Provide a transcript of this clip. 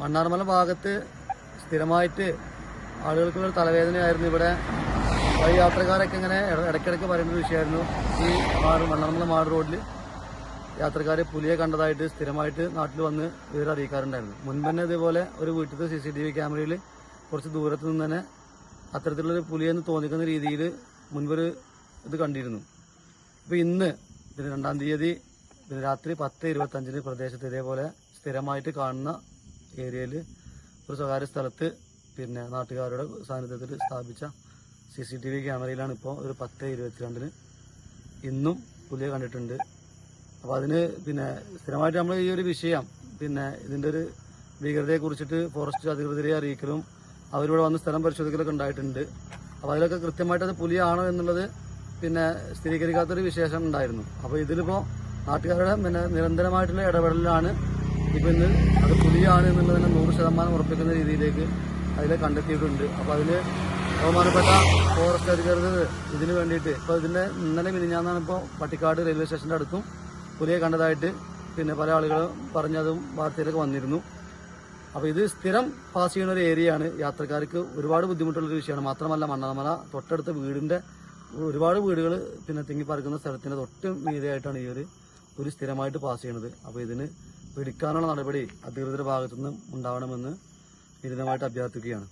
മണ്ണാർമല ഭാഗത്ത് സ്ഥിരമായിട്ട് ആളുകൾക്കുള്ള തലവേദനയായിരുന്നു. ഇവിടെ വഴി യാത്രക്കാരൊക്കെ ഇങ്ങനെ ഇട- ഇടയ്ക്കിടയ്ക്ക് പറയുന്ന ഒരു വിഷയമായിരുന്നു. ഈ മാട് മണ്ണാർമല മാട് റോഡിൽ യാത്രക്കാർ പുലിയെ കണ്ടതായിട്ട് സ്ഥിരമായിട്ട് നാട്ടിൽ വന്ന് വിവരം അറിയിക്കാറുണ്ടായിരുന്നു. മുൻപ് തന്നെ ഇതേപോലെ ഒരു വീട്ടിലത്തെ സി സി ടി വി ക്യാമറയിൽ കുറച്ച് ദൂരത്ത് നിന്ന് തന്നെ അത്തരത്തിലുള്ളൊരു പുലിയെന്ന് തോന്നിക്കുന്ന രീതിയിൽ മുൻപൊരു ഇത് കണ്ടിരുന്നു. അപ്പോൾ ഇന്ന് പിന്നെ രണ്ടാം തീയതി രാത്രി പത്ത് ഇരുപത്തഞ്ചിന് പ്രദേശത്ത് ഇതേപോലെ സ്ഥിരമായിട്ട് കാണുന്ന ഏരിയയിൽ ഒരു സ്വകാര്യ സ്ഥലത്ത് പിന്നെ നാട്ടുകാരുടെ സാന്നിധ്യത്തിൽ സ്ഥാപിച്ച സി സി ടി വി ക്യാമറയിലാണ് ഇപ്പോൾ ഒരു പത്ത് ഇരുപത്തിരണ്ടിന് ഇന്നും പുലിയെ കണ്ടിട്ടുണ്ട്. അപ്പോൾ അതിന് പിന്നെ സ്ഥിരമായിട്ട് നമ്മൾ ഈ ഒരു വിഷയം പിന്നെ ഇതിന്റെ ഒരു ഭീകരതയെ കുറിച്ചിട്ട് ഫോറസ്റ്റ് അധികൃതരെ അറിയിക്കലും അവരിവിടെ വന്ന് സ്ഥലം പരിശോധിക്കലൊക്കെ ഉണ്ടായിട്ടുണ്ട്. അപ്പോൾ അതിലൊക്കെ കൃത്യമായിട്ട് അത് പുലിയാണോ എന്നുള്ളത് പിന്നെ സ്ഥിരീകരിക്കാത്തൊരു വിശേഷം ഉണ്ടായിരുന്നു. അപ്പോൾ ഇതിലിപ്പോൾ നാട്ടുകാരുടെ പിന്നെ നിരന്തരമായിട്ടുള്ള ഇടപെടലിലാണ് ഇപ്പം ഇന്ന് അത് പുലിയാണ് എന്നുള്ളതിനെ നൂറ് ശതമാനം ഉറപ്പിക്കുന്ന രീതിയിലേക്ക് അതിൽ കണ്ടെത്തിയിട്ടുണ്ട്. അപ്പോൾ അതിൽ ബഹുമാനപ്പെട്ട ഫോറസ്റ്റ് അധികൃതർ ഇതിന് വേണ്ടിയിട്ട് ഇപ്പോൾ ഇതിന്റെ ഇന്നലെ മിനിഞ്ഞാന്നാണ് ഇപ്പോൾ പട്ടിക്കാട് റെയിൽവേ സ്റ്റേഷന്റെ അടുത്തും പുതിയ കണ്ടതായിട്ട് പിന്നെ പല ആളുകളും പറഞ്ഞതും വാർത്തയിലൊക്കെ വന്നിരുന്നു. അപ്പോൾ ഇത് സ്ഥിരം പാസ് ചെയ്യുന്ന ഒരു ഏരിയയാണ് യാത്രക്കാർക്ക് ഒരുപാട് ബുദ്ധിമുട്ടുള്ളൊരു വിഷയമാണ്. മാത്രമല്ല മണ്ണാമല തൊട്ടടുത്ത വീടിന്റെ ഒരുപാട് വീടുകൾ പിന്നെ തിങ്ങിപ്പറക്കുന്ന സ്ഥലത്തിന്റെ തൊട്ട് മീതയായിട്ടാണ് ഈ ഒരു ഒരു സ്ഥിരമായിട്ട് പാസ് ചെയ്യണത് അപ്പോൾ ഇതിന് പിടിക്കാനുള്ള നടപടി അധികൃതരുടെ ഭാഗത്തുനിന്നും ഉണ്ടാവണമെന്ന് വിരുദ്ധമായിട്ട് അഭ്യർത്ഥിക്കുകയാണ്.